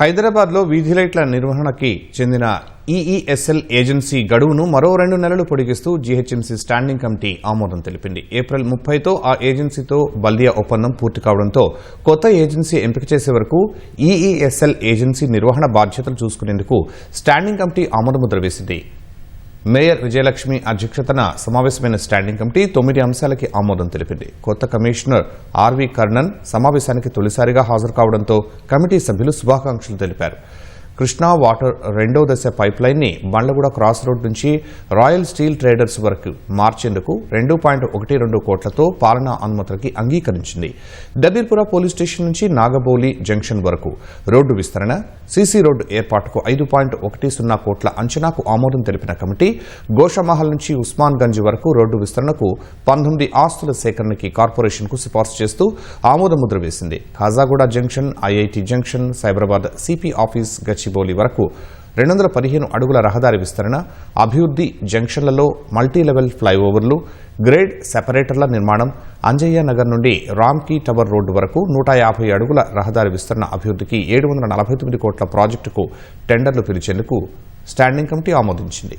హైదరాబాద్లో వీధి లైట్ల నిర్వహణకి చెందిన ఈఈఎస్ఎల్ ఏజెన్సీ గడువును మరో రెండు నెలలు పొడిగిస్తూ జీహెచ్ఎంసీ స్టాండింగ్ కమిటీ ఆమోదం తెలిపింది. ఏప్రిల్ ముప్పైతో ఆ ఏజెన్సీతో బల్దియా ఒప్పందం పూర్తి కావడంతో కొత్త ఏజెన్సీ ఎంపిక చేసే వరకు ఈఈఎస్ఎల్ ఏజెన్సీ నిర్వహణ బాధ్యతలు చూసుకునేందుకు స్టాండింగ్ కమిటీ ఆమోదముద్ర వేసింది. మేయర్ విజయలక్ష్మి అధ్యక్షతన సమావేశమైన స్టాండింగ్ కమిటీ తొమ్మిది అంశాలకి ఆమోదం తెలిపింది. కొత్త కమిషనర్ ఆర్వి కర్ణన్ సమావేశానికి తొలిసారిగా హాజరు కావడంతో కమిటీ సభ్యులు శుభాకాంక్షలు తెలిపారు. కృష్ణా వాటర్ రెండో దశ పైప్ లైన్ని బండ్లగూడ క్రాస్ రోడ్ నుంచి రాయల్ స్టీల్ ట్రేడర్స్ వరకు మార్చేందుకు రెండు పాయింట్ ఒకటి రెండు కోట్లతో పాలనా అనుమతులకి అంగీకరించింది. దబీర్పుర పోలీస్ స్టేషన్ నుంచి నాగబౌలి జంక్షన్ వరకు రోడ్డు విస్తరణ సీసీ రోడ్డు ఏర్పాటుకు ఐదు పాయింట్ ఒకటి సున్నా కోట్ల అంచనాకు ఆమోదం తెలిపిన కమిటీ గోషమహల్ నుంచి ఉస్మాన్ గంజ్ వరకు రోడ్డు విస్తరణకు పంతొమ్మిది ఆస్తుల సేకరణకి కార్పొరేషన్కు సిఫార్సు చేస్తూ ఆమోద ముద్ర వేసింది. Khajaguda junction IIT junction Cyberabad CP office Gachi Gachibowli వరకు రెండు వందల పదిహేను అడుగుల రహదారి విస్తరణ అభివృద్ధి జంక్షన్లలో మల్టీ లెవెల్ ఫ్లైఓవర్లు గ్రేడ్ సెపరేటర్ల నిర్మాణం అంజయ్య నగర్ నుండి రామ్కీ టవర్ రోడ్డు వరకు నూట యాభై అడుగుల రహదారి విస్తరణ అభివృద్ధికి ఏడు వందల నలభై తొమ్మిది కోట్ల ప్రాజెక్టుకు టెండర్లు పిలిచేందుకు స్టాండింగ్ కమిటీ ఆమోదించింది.